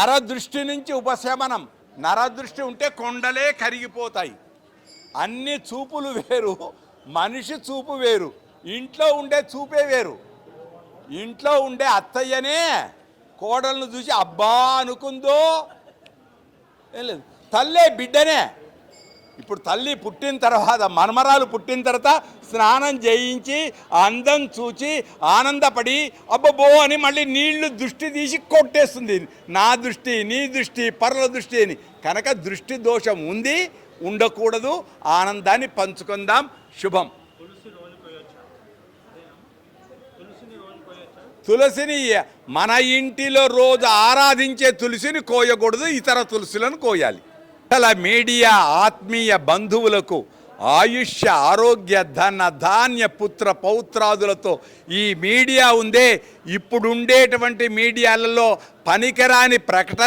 నరదృష్టి నుంచి ఉపశమనం. నరదృష్టి ఉంటే కొండలే కరిగిపోతాయి. అన్ని చూపులు వేరు మనిషి చూపు వేరు ఇంట్లో ఉండే చూపే వేరు. ఇంట్లో ఉండే అత్తయ్యనే కోడలను చూసి అబ్బా అనుకుందో ఏం లేదు. తల్లే బిడ్డనే. ఇప్పుడు తల్లి పుట్టిన తర్వాత మనమరాలు పుట్టిన తర్వాత స్నానం చేయించి అందం చూచి ఆనందపడి అబ్బబ్బో అని మళ్ళీ నీళ్ళు దృష్టి తీసి కొట్టేస్తుంది. నా దృష్టి నీ దృష్టి పరుల దృష్టి అని. కనుక దృష్టి దోషం ఉంది ఉండకూడదు. ఆనందాన్ని పంచుకుందాం. శుభం. తులసిని మన ఇంటిలో రోజు ఆరాధించే తులసిని కోయకూడదు ఇతర తులసులను కోయాలి. సకల మీడియా ఆత్మీయ బంధువులకు ఆయుష్య ఆరోగ్య ధన ధాన్య పుత్ర పౌత్రాదులతో ఈ మీడియా ఉందే. ఇప్పుడుండేటువంటి మీడియాలలో పనికిరాని ప్రకటన